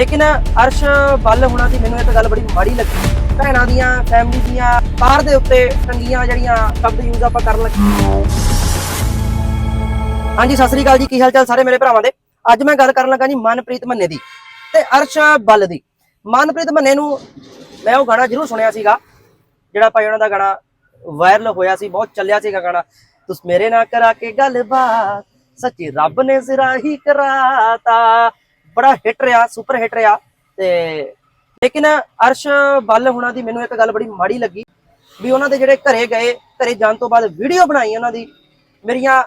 ਲੇਕਿਨ ਅਰਸ਼ ਬੱਲ ਹੋਣਾ ਦੀ ਮੈਨੂੰ ਇੱਕ ਗੱਲ ਬੜੀ ਮਾੜੀ ਲੱਗੀ। ਭੈਣਾਂ ਦੀਆਂ ਫੈਮਿਲੀ ਦੀਆਂ ਕਾਰ ਦੇ ਉੱਤੇ ਟੰਗੀਆਂ ਜਿਹੜੀਆਂ ਸ਼ਬਦ ਯੂਜ਼ ਆਪਾਂ ਕਰਨ ਲੱਗੇ। ਹਾਂਜੀ, ਸਤਿ ਸ੍ਰੀ ਅਕਾਲ ਜੀ, ਕੀ ਹਾਲ ਚਾਲ ਸਾਰੇ ਮੇਰੇ ਭਰਾਵਾਂ ਦੇ? ਅੱਜ ਮੈਂ ਗੱਲ ਕਰਨ ਲੱਗਾ ਜੀ ਮਨਪ੍ਰੀਤ ਮੰਨੇ ਦੀ ਤੇ ਅਰਸ਼ ਬੱਲ ਦੀ। ਮਨਪ੍ਰੀਤ ਮੰਨੇ ਨੂੰ ਮੈਂ ਉਹ ਗਾਣਾ ਜ਼ਰੂਰ ਸੁਣਿਆ ਸੀਗਾ, ਜਿਹੜਾ ਭਾਈ ਉਹਨਾਂ ਦਾ ਗਾਣਾ ਵਾਇਰਲ ਹੋਇਆ ਸੀ, ਬਹੁਤ ਚੱਲਿਆ ਸੀਗਾ ਗਾਣਾ। ਤੁਸ ਮੇਰੇ ਨਾਲ ਕਰਾ ਕੇ ਗੱਲਬਾਤ, ਸੱਚੀ ਰੱਬ ਨੇ ਜ਼ਰਾ ਹੀ ਕਰਾਤਾ। ਬੜਾ ਹਿੱਟ ਰਿਹਾ ਸੁਪਰ ਹਿੱਟ ਰਿਹਾ ਤੇ ਲੇਕਿਨ ਅਰਸ਼ ਬੱਲ ਹੋਣਾ ਦੀ ਮੈਨੂੰ ਇੱਕ ਗੱਲ ਬੜੀ ਮਾੜੀ ਲੱਗੀ ਵੀ ਉਹਨਾਂ ਦੇ ਜਿਹੜੇ ਘਰੇ ਗਏ, ਘਰੇ ਜਾਣ ਤੋਂ ਬਾਅਦ ਵੀਡੀਓ ਬਣਾਈ ਉਹਨਾਂ ਦੀ। ਮੇਰੀਆਂ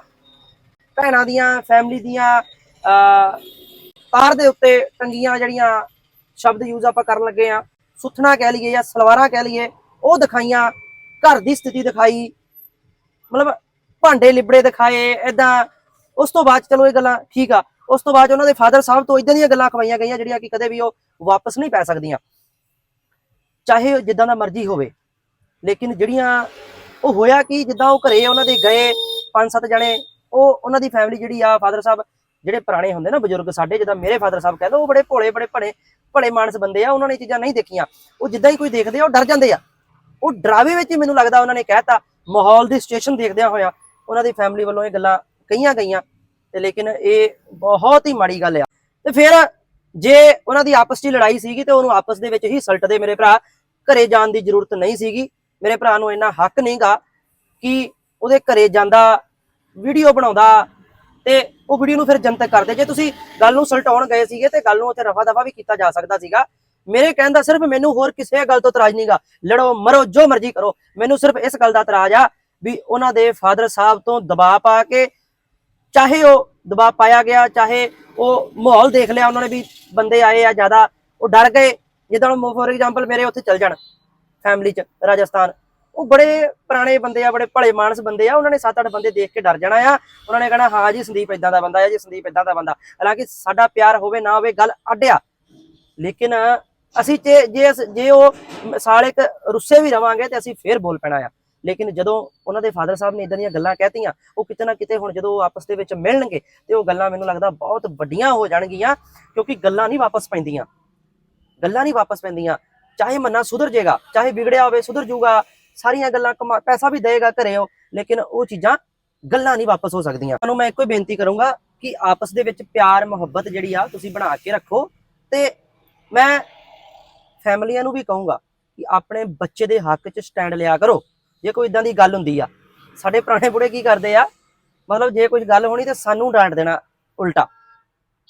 ਭੈਣਾਂ ਦੀਆਂ ਫੈਮਿਲੀ ਦੀਆਂ ਤਾਰ ਦੇ ਉੱਤੇ ਟੰਗੀਆਂ ਜਿਹੜੀਆਂ ਸ਼ਬਦ ਯੂਜ਼ ਆਪਾਂ ਕਰਨ ਲੱਗੇ ਆ ਸੁਥਣਾ ਕਹਿ ਲਈਏ ਜਾਂ ਸਲਵਾਰਾਂ ਕਹਿ ਲਈਏ, ਉਹ ਦਿਖਾਈਆਂ, ਘਰ ਦੀ ਸਥਿਤੀ ਦਿਖਾਈ, ਮਤਲਬ ਭਾਂਡੇ ਲਿਬੜੇ ਦਿਖਾਏ ਐਦਾਂ ਉਸ ਤੋਂ ਬਾਅਦ ਚਲੋ ਇਹ ਗੱਲਾਂ ਠੀਕ ਆ। ਉਸ ਤੋਂ ਬਾਅਦ ਉਹਨਾਂ ਦੇ ਫਾਦਰ ਸਾਹਿਬ ਤੋਂ ਇਦਾਂ ਦੀਆਂ ਗੱਲਾਂ ਖਵਾਈਆਂ ਗਈਆਂ ਜਿਹੜੀਆਂ ਕਿ ਕਦੇ ਵੀ ਉਹ ਵਾਪਸ ਨਹੀਂ ਪੈ ਸਕਦੀਆਂ। ਚਾਹੇ ਉਹ ਜਿੱਦਾਂ ਦਾ ਮਰਜ਼ੀ ਹੋਵੇ, ਲੇਕਿਨ ਜਿਹੜੀਆਂ ਉਹ ਹੋਇਆ ਕਿ ਜਿੱਦਾਂ ਉਹ ਘਰੇ ਉਹਨਾਂ ਦੇ ਗਏ, ਪੰਜ ਸੱਤ ਜਣੇ, ਉਹ ਉਹਨਾਂ ਦੀ ਫੈਮਿਲੀ ਜਿਹੜੀ ਆ, ਫਾਦਰ ਸਾਹਿਬ ਜਿਹੜੇ ਪੁਰਾਣੇ ਹੁੰਦੇ ਨਾ ਬਜ਼ੁਰਗ, ਸਾਡੇ ਜਿੱਦਾਂ ਮੇਰੇ ਫਾਦਰ ਸਾਹਿਬ ਕਹਿੰਦੇ ਉਹ ਬੜੇ ਭੋਲੇ, ਬੜੇ ਭਣੇ, ਭਲੇ ਮਾਨਸ ਬੰਦੇ ਆ, ਉਹਨਾਂ ਨੇ ਚੀਜ਼ਾਂ ਨਹੀਂ ਦੇਖੀਆਂ। ਉਹ ਜਿੱਦਾਂ ਹੀ ਕੋਈ ਦੇਖਦੇ ਆ, ਉਹ ਡਰ ਜਾਂਦੇ ਆ। ਉਹ ਡਰਾਵੇ ਵਿੱਚ ਹੀ ਮੈਨੂੰ ਲੱਗਦਾ ਉਹਨਾਂ ਨੇ ਕਹਿਤਾ, ਮਾਹੌਲ ਦੀ ਸਿਚੁਏਸ਼ਨ ਦੇਖਦਿਆਂ ਹੋਇਆ ਉਹਨਾਂ ਦੀ ਫੈਮਿਲੀ ਵੱਲੋਂ ਇਹ ਗੱਲਾਂ ਕਹੀਆਂ ਗਈਆਂ। ਤੇ ਲੇਕਿਨ ਇਹ ਬਹੁਤ ਹੀ ਮਾੜੀ ਗੱਲ ਆ। ਤੇ ਫਿਰ ਜੇ ਉਹਨਾਂ ਦੀ ਆਪਸ 'ਚ ਲੜਾਈ ਸੀਗੀ ਤੇ ਉਹਨੂੰ ਆਪਸ ਦੇ ਵਿੱਚ ਹੀ ਸਲਟਦੇ ਮੇਰੇ ਭਰਾ, ਘਰੇ ਜਾਣ ਦੀ ਜ਼ਰੂਰਤ ਨਹੀਂ ਸੀਗੀ। ਮੇਰੇ ਭਰਾ ਨੂੰ ਇੰਨਾ ਹੱਕ ਨਹੀਂਗਾ ਕਿ ਉਹਦੇ ਘਰੇ ਜਾਂਦਾ ਵੀਡੀਓ ਬਣਾਉਂਦਾ ਤੇ ਉਹ ਵੀਡੀਓ ਨੂੰ ਫਿਰ ਜਨਤਕ ਕਰਦੇ। ਜੇ ਤੁਸੀਂ ਗੱਲ ਨੂੰ ਸਲਟਾਉਣ ਗਏ ਸੀਗੇ ਤੇ ਗੱਲ ਨੂੰ ਉੱਥੇ ਰਫਾ ਦਫਾ ਵੀ ਕੀਤਾ ਜਾ ਸਕਦਾ ਸੀਗਾ। ਮੇਰੇ ਕਹਿਣ ਦਾ ਸਿਰਫ ਮੈਨੂੰ ਹੋਰ ਕਿਸੇ ਗੱਲ ਤੋਂ ਇਤਰਾਜ਼ ਨਹੀਂਗਾ। ਲੜੋ, ਮਰੋ, ਜੋ ਮਰਜ਼ੀ ਕਰੋ। ਮੈਨੂੰ ਸਿਰਫ ਇਸ ਗੱਲ ਦਾ ਇਤਰਾਜ਼ ਆ ਵੀ ਉਹਨਾਂ ਦੇ ਫਾਦਰ ਸਾਹਿਬ ਤੋਂ ਦਬਾਅ ਪਾ ਕੇ ਚਾਹੇ ਉਹ ਦਬਾਅ ਪਾਇਆ ਗਿਆ, ਚਾਹੇ ਉਹ ਮਾਹੌਲ ਦੇਖ ਲਿਆ ਉਹਨਾਂ ਨੇ ਵੀ ਬੰਦੇ ਆਏ ਆ ਜ਼ਿਆਦਾ, ਉਹ ਡਰ ਗਏ, ਜਿੱਦਾਂ ਫੋਰ ਐਗਜ਼ਾਮਪਲ ਮੇਰੇ ਉੱਥੇ ਚੱਲ ਜਾਣ ਫੈਮਿਲੀ ਚ, ਰਾਜਸਥਾਨ। ਉਹ ਬੜੇ ਪੁਰਾਣੇ ਬੰਦੇ ਆ, ਬੜੇ ਭਲੇ ਮਾਨਸ ਬੰਦੇ ਆ, ਉਹਨਾਂ ਨੇ 7-8 ਬੰਦੇ ਦੇਖ ਕੇ ਡਰ ਜਾਣਾ ਆ। ਉਹਨਾਂ ਨੇ ਕਹਣਾ, ਹਾਂ ਜੀ, ਸੰਦੀਪ ਇਦਾਂ ਦਾ ਬੰਦਾ ਆ ਜੀ, ਸੰਦੀਪ ਇਦਾਂ ਦਾ ਬੰਦਾ। ਹਾਲਾਂਕਿ ਸਾਡਾ ਪਿਆਰ ਹੋਵੇ ਨਾ ਹੋਵੇ, ਗੱਲ ਅੱਡਿਆ। ਲੇਕਿਨ ਅਸੀਂ ਜੇ ਜੇ ਅਸ- ਜੇ ਉਹ ਸਾਲ ਇੱਕ ਰੁੱਸੇ ਵੀ ਰਵਾਂਗੇ ਤੇ ਅਸੀਂ ਫੇਰ ਬੋਲ ਪੈਣਾ ਆ। ਲੇਕਿਨ ਜਦੋਂ ਉਹਨਾਂ ਦੇ ਫਾਦਰ ਸਾਹਿਬ ਨੇ ਇਦਾਂ ਦੀਆਂ ਗੱਲਾਂ ਕਹਿਤੀਆਂ, ਉਹ ਕਿਤੇ ਨਾ ਕਿਤੇ ਹੁਣ ਜਦੋਂ ਆਪਸ ਦੇ ਵਿੱਚ ਮਿਲਣਗੇ ਤੇ ਉਹ ਗੱਲਾਂ ਮੈਨੂੰ ਲੱਗਦਾ ਬਹੁਤ ਵੱਡੀਆਂ ਹੋ ਜਾਣਗੀਆਂ, ਕਿਉਂਕਿ ਗੱਲਾਂ ਨਹੀਂ ਵਾਪਸ ਪੈਂਦੀਆਂ। ਗੱਲਾਂ ਨਹੀਂ ਵਾਪਸ ਪੈਂਦੀਆਂ। ਚਾਹੇ ਮੰਨਾ ਸੁਧਰ ਜਾਏਗਾ, ਚਾਹੇ ਵਿਗੜਿਆ ਹੋਵੇ, ਸੁਧਰ ਜਾਊਗਾ, ਸਾਰੀਆਂ ਗੱਲਾਂ ਕਮਾ ਪੈਸਾ ਵੀ ਦੇਗਾ ਘਰੇ ਉਹ, ਲੇਕਿਨ ਉਹ ਚੀਜ਼ਾਂ ਗੱਲਾਂ ਨਹੀਂ ਵਾਪਸ ਹੋ ਸਕਦੀਆਂ। ਤੁਹਾਨੂੰ ਮੈਂ ਇੱਕੋ ਹੀ ਬੇਨਤੀ ਕਰੂੰਗਾ ਕਿ ਆਪਸ ਦੇ ਵਿੱਚ ਪਿਆਰ, ਮੁਹੱਬਤ ਜਿਹੜੀ ਆ, ਤੁਸੀਂ ਬਣਾ ਕੇ ਰੱਖੋ ਤੇ ਮੈਂ ਫੈਮਲੀਆਂ ਨੂੰ ਵੀ ਕਹੂੰਗਾ ਕਿ ਆਪਣੇ ਬੱਚੇ ਦੇ ਹੱਕ 'ਚ ਸਟੈਂਡ ਲਿਆ ਕਰੋ। ਜੇ ਕੋਈ ਇਦਾਂ ਦੀ ਗੱਲ ਹੁੰਦੀ ਆ, ਸਾਡੇ ਪੁਰਾਣੇ ਬੁੜੇ ਕੀ ਕਰਦੇ ਆ? ਮਤਲਬ ਜੇ ਕੋਈ ਗੱਲ ਹੋਣੀ ਤੇ ਸਾਨੂੰ ਡਾਂਟ ਦੇਣਾ, ਉਲਟਾ।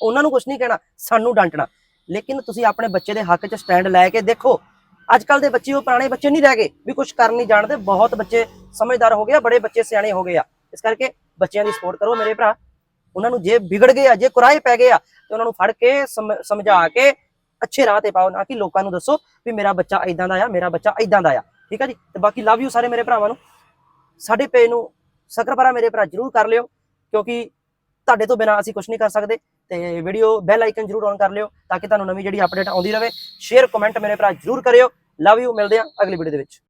ਉਹਨਾਂ ਨੂੰ ਕੁਝ ਨਹੀਂ ਕਹਿਣਾ, ਸਾਨੂੰ ਡਾਂਟਣਾ। ਲੇਕਿਨ ਤੁਸੀਂ ਆਪਣੇ ਬੱਚੇ ਦੇ ਹੱਕ 'ਚ ਸਟੈਂਡ ਲੈ ਕੇ ਦੇਖੋ ਅੱਜ ਕੱਲ ਦੇ ਬੱਚੇ, ਉਹ ਪੁਰਾਣੇ ਬੱਚੇ ਨਹੀਂ ਰਹਿ ਗਏ ਵੀ ਕੁਝ ਕਰ ਨਹੀਂ ਜਾਣਦੇ। ਬਹੁਤ ਬੱਚੇ ਸਮਝਦਾਰ ਹੋ ਗਏ ਆ, ਬੜੇ ਬੱਚੇ ਸਿਆਣੇ ਹੋ ਗਏ ਆ। ਇਸ ਕਰਕੇ ਬੱਚਿਆਂ ਦੀ ਸਪੋਰਟ ਕਰੋ ਮੇਰੇ ਭਰਾ। ਉਹਨਾਂ ਨੂੰ ਜੇ ਵਿਗੜ ਗਏ ਆ, ਜੇ ਕੁਰਾਏ ਪੈ ਗਏ ਆ, ਤੇ ਉਹਨਾਂ ਨੂੰ ਫੜ ਕੇ ਸਮ- ਸਮਝਾ ਕੇ ਅੱਛੇ ਰਾਹ ਤੇ ਪਾਓ, ਨਾ ਕਿ ਲੋਕਾਂ ਨੂੰ ਦੱਸੋ ਵੀ ਮੇਰਾ ਬੱਚਾ ਇਦਾਂ ਦਾ ਆ, ਮੇਰਾ ਬੱਚਾ ਇਦਾਂ ਦਾ ਆ। ਠੀਕ ਹੈ ਜੀ? ਤੇ ਬਾਕੀ ਲਵ ਯੂ ਸਾਰੇ ਮੇਰੇ ਭਰਾਵਾਂ ਨੂੰ। ਸਾਡੇ ਪੇਜ ਨੂੰ ਸਕਰਪਰਾ ਮੇਰੇ ਭਰਾ ਜਰੂਰ ਕਰ ਲਿਓ, ਕਿਉਂਕਿ ਤੁਹਾਡੇ ਤੋਂ ਬਿਨਾ ਅਸੀਂ ਕੁਝ ਨਹੀਂ ਕਰ ਸਕਦੇ। ਤੇ ਵੀਡੀਓ ਬੈਲ ਆਈਕਨ ਜਰੂਰ ਔਨ ਕਰ ਲਿਓ, ਤਾਂ ਕਿ ਤੁਹਾਨੂੰ ਨਵੀਂ ਜਿਹੜੀ ਅਪਡੇਟ ਆਉਂਦੀ ਰਹੇ ਸ਼ੇਅਰ ਕਮੈਂਟ ਮੇਰੇ ਭਰਾ ਜਰੂਰ ਕਰਿਓ। ਲਵ ਯੂ ਮਿਲਦੇ ਆ ਅਗਲੀ ਵੀਡੀਓ ਦੇ ਵਿੱਚ।